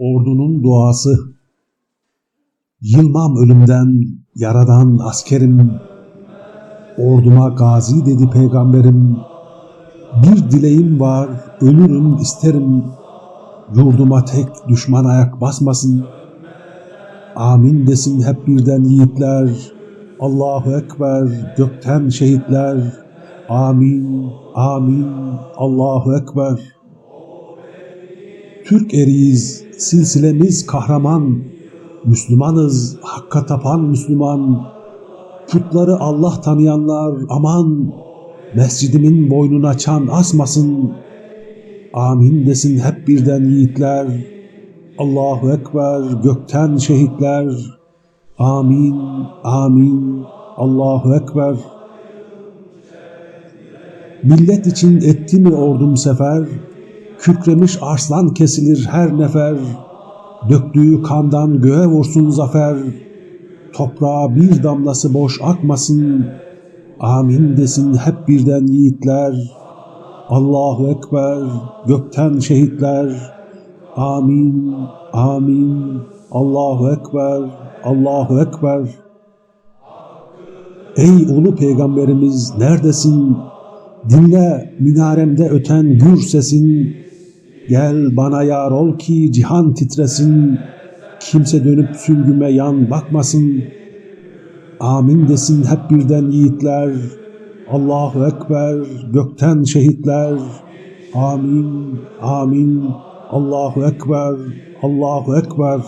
Ordunun duası Yılmam ölümden, yaradan askerim. Orduma gazi dedi peygamberim. Bir dileğim var, ölürüm isterim. Yurduma tek düşman ayak basmasın. Amin desin hep birden yiğitler. Allahu Ekber, gökten şehitler. Amin, amin, Allahu Ekber. Türk eriyiz, silsilemiz kahraman. Müslümanız, hakka tapan Müslüman. Putları Allah tanıyanlar aman, mescidimin boynuna çan asmasın. Amin desin hep birden yiğitler. Allahu Ekber, gökten şehitler. Amin, amin, Allahu Ekber. Millet için etti mi ordum sefer? Kükremiş arslan kesilir her nefer. Döktüğü kandan göğe vursun zafer. Toprağa bir damlası boş akmasın. Amin desin hep birden yiğitler. Allahu Ekber, gökten şehitler. Amin, amin, Allahu Ekber, Allahu Ekber. Ey ulu peygamberimiz neredesin? Dinle minaremde öten gür sesin. Gel bana yar ol ki cihan titresin. Kimse dönüp sülgüme yan bakmasın. Amin desin hep birden yiğitler. Allahu Ekber, gökten şehitler. Amin, amin, Allahu Ekber, Allahu Ekber.